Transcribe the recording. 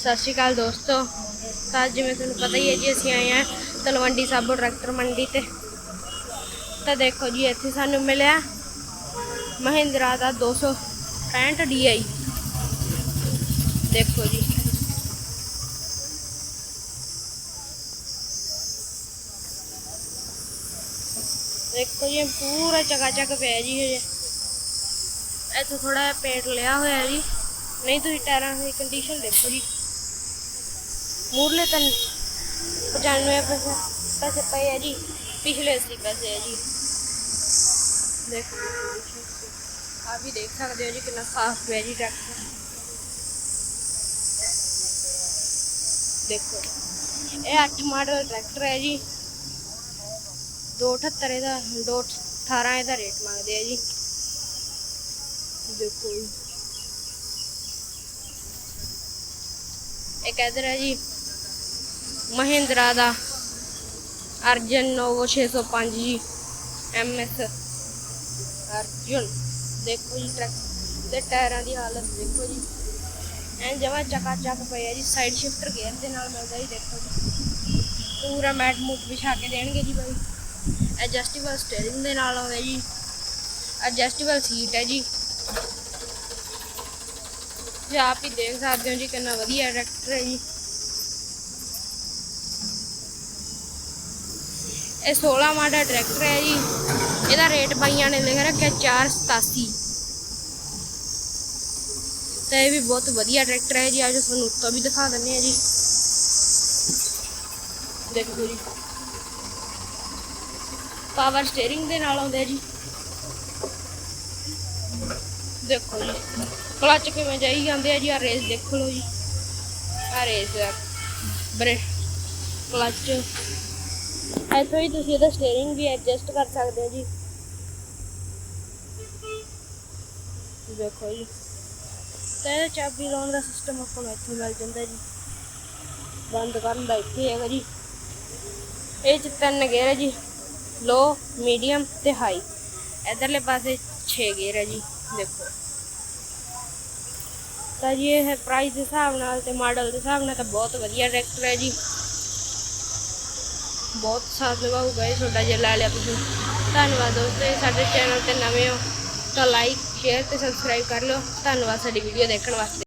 ਸਤਿ ਸ਼੍ਰੀ ਅਕਾਲ ਦੋਸਤੋ। ਤਾਂ ਜਿਵੇਂ ਤੁਹਾਨੂੰ ਪਤਾ ਹੀ ਹੈ ਜੀ, ਅਸੀਂ ਆਏ ਹਾਂ ਤਲਵੰਡੀ ਸਾਬੋ ਟਰੈਕਟਰ ਮੰਡੀ ਤੇ। ਤਾਂ ਦੇਖੋ ਜੀ, ਇੱਥੇ ਸਾਨੂੰ ਮਿਲਿਆ ਮਹਿੰਦਰਾ ਦਾ 265 DI ਦੇਖੋ ਜੀ। ਦੇਖੋ ਜੀ ਪੂਰਾ ਚਗਾ ਚਕਾਚਕ ਪਿਆ ਜੀ ਹਜੇ ਇੱਥੇ ਥੋੜਾ ਜਿਹਾ ਪੇਂਟ ਲਿਆ ਹੋਇਆ ਜੀ। ਨਹੀਂ, ਤੁਸੀਂ ਟਾਇਰਾਂ ਦੀ ਕੰਡੀਸ਼ਨ ਦੇਖੋ ਜੀ। ਮੂਰਲੇ ਤਾਂ 95 ਪੈਸੇ। ਪੈਸੇ ਪਏ ਆ ਜੀ। ਪਿਛਲੇ 80 ਪੈਸੇ ਆ ਜੀ। ਦੇਖੋ। ਆਪ ਵੀ ਦੇਖ ਸਕਦੇ ਹੋ ਜੀ ਕਿੰਨਾ ਸਾਫ਼ ਪਿਆ ਜੀ ਟਰੈਕਟਰ। ਦੇਖੋ। ਇਹ 8 ਮਾਡਲ ਟਰੈਕਟਰ ਹੈ ਜੀ। 278 ਇਹਦਾ 218 ਇਹਦਾ ਰੇਟ ਮੰਗਦੇ ਆ ਜੀ। ਦੇਖੋ ਜੀ। ਇੱਕ ਹੈ ਜੀ? ਮਹਿੰਦਰਾ ਦਾ ਅਰਜਨ ਨੋਵੋ 605 ਜੀ ਐਮਐਸ ਅਰਜਨ ਦੇਖੋ ਜੀ ਟਰੱਕ ਦੇ ਟਾਇਰਾਂ ਦੀ ਹਾਲਤ ਦੇਖੋ ਜੀ। ਐਨ ਜਮਾ ਚਕਾ ਚੱਕ ਪਏ ਆ ਜੀ ਸਾਈਡ ਸ਼ਿਫਟਰ ਗੇਅਰ ਦੇ ਨਾਲ ਮਿਲਦਾ ਜੀ, ਦੇਖੋ ਜੀ। ਪੂਰਾ ਮੈਟ ਮੂਟ ਵਿਛਾ ਕੇ ਦੇਣਗੇ ਜੀ ਬਾਈ। ਐਡਜਸਟੇਬਲ ਸਟੀਅਰਿੰਗ ਦੇ ਨਾਲ ਆਉਂਦਾ ਜੀ। ਐਡਜਸਟੇਬਲ ਸੀਟ ਹੈ ਜੀ। ਜੀ ਆਪ ਹੀ ਦੇਖ ਸਕਦੇ ਹੋ ਜੀ, ਕਿੰਨਾ ਵਧੀਆ ਟਰੈਕਟਰ ਹੈ ਜੀ। ਇਹ 16 ਮਾਡਲ ਟਰੈਕਟਰ ਹੈ ਜੀ। ਇਹਦਾ ਰੇਟ ਬਾਈਆਂ ਨੇ ਲਿਖ ਰੱਖਿਆ 487 ਤੇ ਇਹ ਵੀ ਬਹੁਤ ਵਧੀਆ ਟਰੈਕਟਰ ਹੈ ਜੀ। ਅੱਜ ਤੁਹਾਨੂੰ ਉੱਤੋਂ ਵੀ ਦਿਖਾ ਦਿੰਦੇ ਆ ਜੀ। ਦੇਖੋ ਜੀ। ਪਾਵਰ ਸਟੀਅਰਿੰਗ ਦੇ ਨਾਲ ਆਉਂਦਾ ਜੀ। ਦੇਖੋ ਜੀ। ਕਲਚ ਕਿਵੇਂ ਜਾਈ ਜਾਂਦੇ ਆ ਜੀ। ਆ ਰੇਸ ਦੇਖ ਲਓ ਜੀ। ਆ। ਰੇਸ ਬਰੇ ਕਲਚ ਇੱਥੋਂ ਹੀ ਤੁਸੀਂ ਇਹਦਾ ਸਟੀਅਰਿੰਗ ਵੀ ਐਡਜਸਟ ਕਰ ਸਕਦੇ ਹੋ ਜੀ। ਦੇਖੋ ਜੀ। ਤੇ ਚਾਬੀ ਲਾਉਣ ਦਾ ਸਿਸਟਮ ਆਪਾਂ ਨੂੰ ਇੱਥੋਂ ਮਿਲ ਜਾਂਦਾ ਜੀ। ਬੰਦ ਕਰਨ ਦਾ ਇੱਥੇ ਹੈਗਾ ਜੀ। ਇਹ ਚ ਤਿੰਨ ਗੇਅਰ ਹੈ ਜੀ। ਲੋ ਮੀਡੀਅਮ ਤੇ ਹਾਈ ਇਧਰਲੇ ਪਾਸੇ 6 ਗੇਅਰ ਹੈ ਜੀ, ਦੇਖੋ। ਤਾਂ ਜੀ ਇਹ ਪ੍ਰਾਈਸ ਦੇ ਹਿਸਾਬ ਨਾਲ ਤੇ ਮਾਡਲ ਦੇ ਹਿਸਾਬ ਨਾਲ ਤਾਂ ਬਹੁਤ ਵਧੀਆ ਟਰੈਕਟਰ ਹੈ ਜੀ। ਬਹੁਤ ਸਾਥ ਨਿਭਾਊਗਾ ਇਹ ਤੁਹਾਡਾ ਜੇ ਲਾ ਲਿਆ ਤੁਸੀਂ। ਧੰਨਵਾਦ ਦੋਸਤੋ ਇਹ ਸਾਡੇ ਚੈਨਲ ਤੇ ਨਵੇਂ ਹੋ ਤਾਂ ਲਾਈਕ ਸ਼ੇਅਰ ਤੇ ਸਬਸਕ੍ਰਾਈਬ ਕਰ ਲਓ। ਧੰਨਵਾਦ ਸਾਡੀ ਵੀਡੀਓ ਦੇਖਣ ਵਾਸਤੇ।